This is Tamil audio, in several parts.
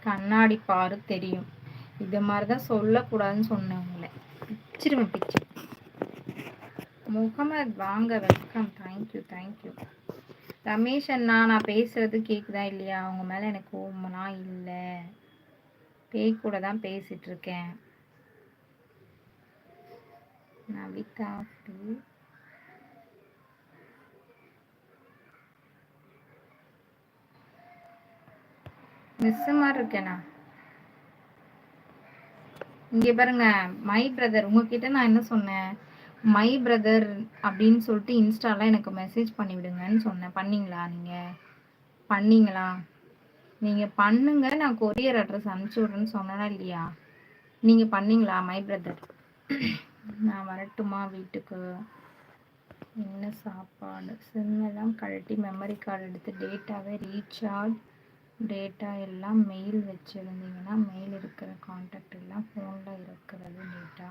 கண்ணாடி பாரு தெரியும். இது மாதிரிதான் சொல்லக்கூடாதுன்னு சொன்னேன் உங்களை. பிச்சிருவேன் பிச்சு. முகமது வாங்க welcome thank you thank you Ramesh அண்ணா நான் பேசுறது கேக்குதா இல்லையா? அவங்க மேல எனக்கு ஓமனா இல்லை. பேய் கூட தான் பேசிட்டு இருக்கேன். நவிதா அப்படி மிஸ் மாதிரி இருக்கேனா இங்க பாருங்க மை பிரதர் உங்ககிட்ட நான் என்ன சொன்னேன்? மை பிரதர் அப்படின்னு சொல்லிட்டு இன்ஸ்டால எனக்கு மெசேஜ் பண்ணி விடுங்கன்னு சொன்னேன். பண்ணீங்களா நீங்க? பண்ணீங்களா? நீங்க பண்ணுங்க நான் கொரியர் அட்ரஸ் அனுப்பிச்சு விடுறேன்னு சொன்னா இல்லையா? நீங்க பண்ணீங்களா மை பிரதர் நான் வரட்டுமா வீட்டுக்கு? என்ன சாப்பாடு? சிம் எல்லாம் கழட்டி மெமரி கார்டு எடுத்து டேட்டாவே ரீசார்ஜ் டேட்டா எல்லாம் மெயில் வச்சுருந்தீங்கன்னா மெயில் இருக்கிற காண்டாக்ட் எல்லாம் ஃபோனில் இருக்கிறது டேட்டா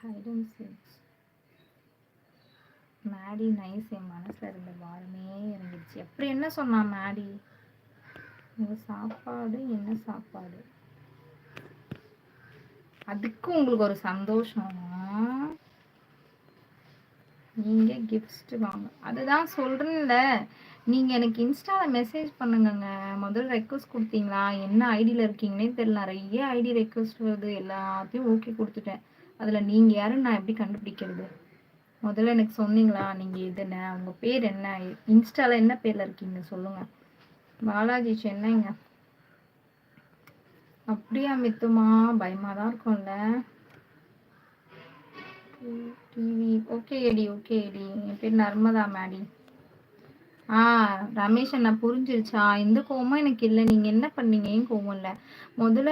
ஹைடன் சிக்ஸ் மேடி நைஸ் என் மனசில் இருந்த பாரமே இறங்கிடுச்சு. அப்படி என்ன சொன்னா மேடி உங்கள் சாப்பாடு என்ன சாப்பாடு? அதுக்கு உங்களுக்கு ஒரு சந்தோஷம். நீங்கள் கிஃப்ட் வாங்க. அதுதான் சொல்கிறேன்ல நீங்கள் எனக்கு இன்ஸ்டாவில் மெசேஜ் பண்ணுங்கங்க. முதல்ல ரெக்வஸ்ட் கொடுத்தீங்களா? என்ன ஐடியில் இருக்கீங்கன்னே தெரியல. நிறைய ஐடி ரெக்வஸ்ட் வருது. எல்லாத்தையும் ஓகே கொடுத்துட்டேன். அதில் நீங்கள் யாருன்னு நான் எப்படி கண்டுபிடிக்கிறது? முதல்ல எனக்கு சொன்னீங்களா? இது என்ன? உங்கள் பேர் என்ன? இன்ஸ்டாவில் என்ன பேரில் இருக்கீங்க? சொல்லுங்கள் பாலாஜி சென்னைங்க. அப்படியா மித்துமா? பயமாக தான் இருக்கும்ல. டிவி ஓகே ஏடி ஓகே ஏடி என் பேர் நர்மதா மேடி. ஆ ரமேஷ் அண்ணா புரிஞ்சிருச்சா? எந்த கோவமும் எனக்கு இல்லை. நீங்கள் என்ன பண்ணீங்க? ஏன் கோவம் இல்லை? முதல்ல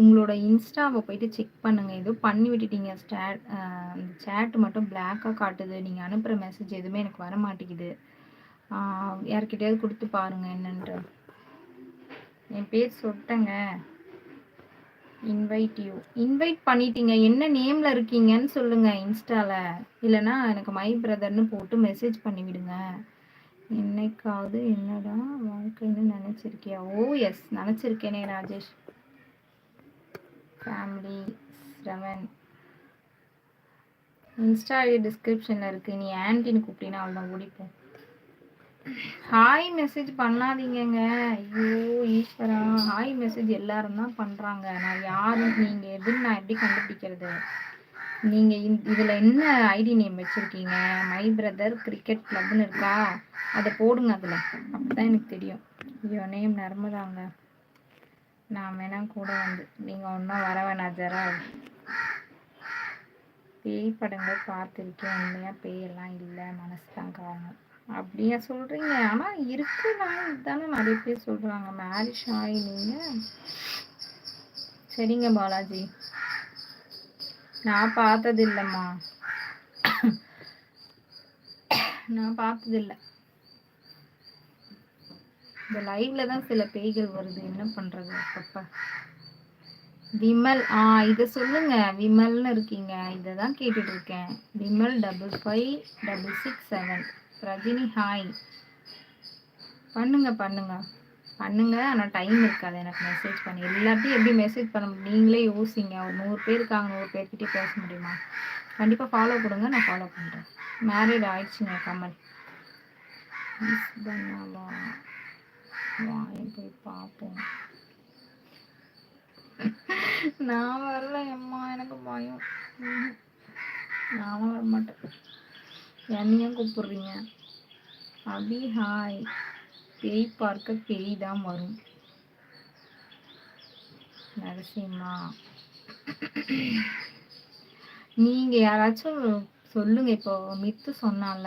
உங்களோட இன்ஸ்டாவை போயிட்டு செக் பண்ணுங்கள் ஏதோ பண்ணி விட்டுட்டீங்க. ஸ்டாட் அந்த சேட் மட்டும் பிளாக்காக காட்டுது. நீங்கள் அனுப்புகிற மெசேஜ் எதுவுமே எனக்கு வர மாட்டேங்குது. யார்கிட்டயாவது கொடுத்து பாருங்கள் என்னன்ட்டு. என் பேர் சொட்டங்க. இன்வைட் யூ இன்வைட் பண்ணிட்டீங்க. என்ன நேம்ல இருக்கீங்கன்னு சொல்லுங்க இன்ஸ்டால. இல்லைன்னா எனக்கு மை பிரதர்னு போட்டு மெசேஜ் பண்ணி விடுங்க என்னைக்காவது என்னடா வாழ்க்கைன்னு நினைச்சிருக்கியா? ஓ எஸ் நினைச்சிருக்கேனே ராஜேஷ். ஃபேமிலி செவன் இன்ஸ்டா டிஸ்கிரிப்ஷனில் இருக்குது நீ ஆன்டின்னு கூப்பிட்டீங்கன்னா அவ்வளோதான் ஓடிப்போம் ஹாய் மெசேஜ் பண்ணாதீங்கங்க. ஐயோ ஈஸ்வரா. ஹாய் மெசேஜ் எல்லாரும் தான் பண்ணுறாங்க நான் யாரு நீங்கள் எதுன்னு நான் எப்படி கண்டுபிடிக்கிறது? நீங்கள் இதில் என்ன ஐடி நேம் வச்சுருக்கீங்க? மை பிரதர் கிரிக்கெட் கிளப்னு இருக்கா? அதை போடுங்க அதில். அப்போ தான் எனக்கு தெரியும். ஐயோ நேம் நர்மதாங்க. நான் வேணா கூட வந்து நீங்கள் ஒன்றும் வர வேணாம் ஜரா பேய் படங்கள் பார்த்துருக்கேன். உண்மையாக பேயெல்லாம் இல்லை. மனசு தான் காரணம். அப்படியா சொல்றீங்க. ஆனா இருக்குதான் தானே நிறைய பேர் சொல்றாங்க. மேரிஷ் ஆகி நீங்க. சரிங்க பாலாஜி. நான் பார்த்தது இல்லைம்மா நான் பார்த்தது இல்லை இந்த லைவ்ல தான் சில பேய்கள் வருது. என்ன பண்றது அப்பப்ப? விமல் ஆ இதை சொல்லுங்க. விமல்னு இருக்கீங்க. இதை தான் கேட்டுட்டு இருக்கேன். Vimal double five double six seven Rajini hi பண்ணுங்க பண்ணுங்க. பண்ணுங்க ஆனால் டைம் இருக்காது. எனக்கு மெசேஜ் பண்ணி. எல்லாத்தையும் எப்படி மெசேஜ் பண்ண முடியும்? நீங்களே யோசிங்க. ஒரு நூறு பேர் இருக்காங்க நூறு பேர்கிட்டே பேச முடியுமா? கண்டிப்பாக ஃபாலோ கொடுங்க நான் ஃபாலோ பண்ணுறேன் மேரேட் ஆயிடுச்சுங்க கமல். போய் பார்ப்போம் நான் வரல அம்மா. எனக்கு பயம். நானும் வர மாட்டேன் என்னையும் கூப்பிடுறீங்க? அபி ஹாய் பேய் பார்க்க பேய் தான் வரும். நரசிம்மா நீங்கள் யாராச்சும் சொல்லுங்க இப்போ மித்து சொன்னால.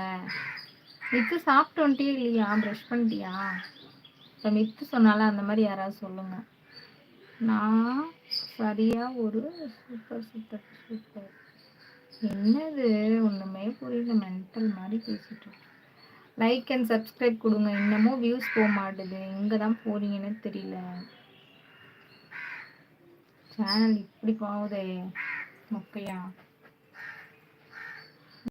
மித்து சாப்பிட்டு வந்துட்டே இல்லையா? ப்ரஷ் பண்ணிட்டியா? இப்போ மித்து சொன்னால அந்த மாதிரி யாராவது சொல்லுங்க. நான் சரியாக ஒரு சூப்பர் சூப்பர் சூப்பர் என்னது? ஒன்றுமே புரியல மென்டல் மாதிரி பேசிட்டு லைக் அண்ட் சப்ஸ்கிரைப் கொடுங்க. இன்னமும் வியூஸ் போக மாட்டுது. எங்கே தான் போறீங்கன்னு தெரியல. சேனல் இப்படி போகுதே மொக்கையா.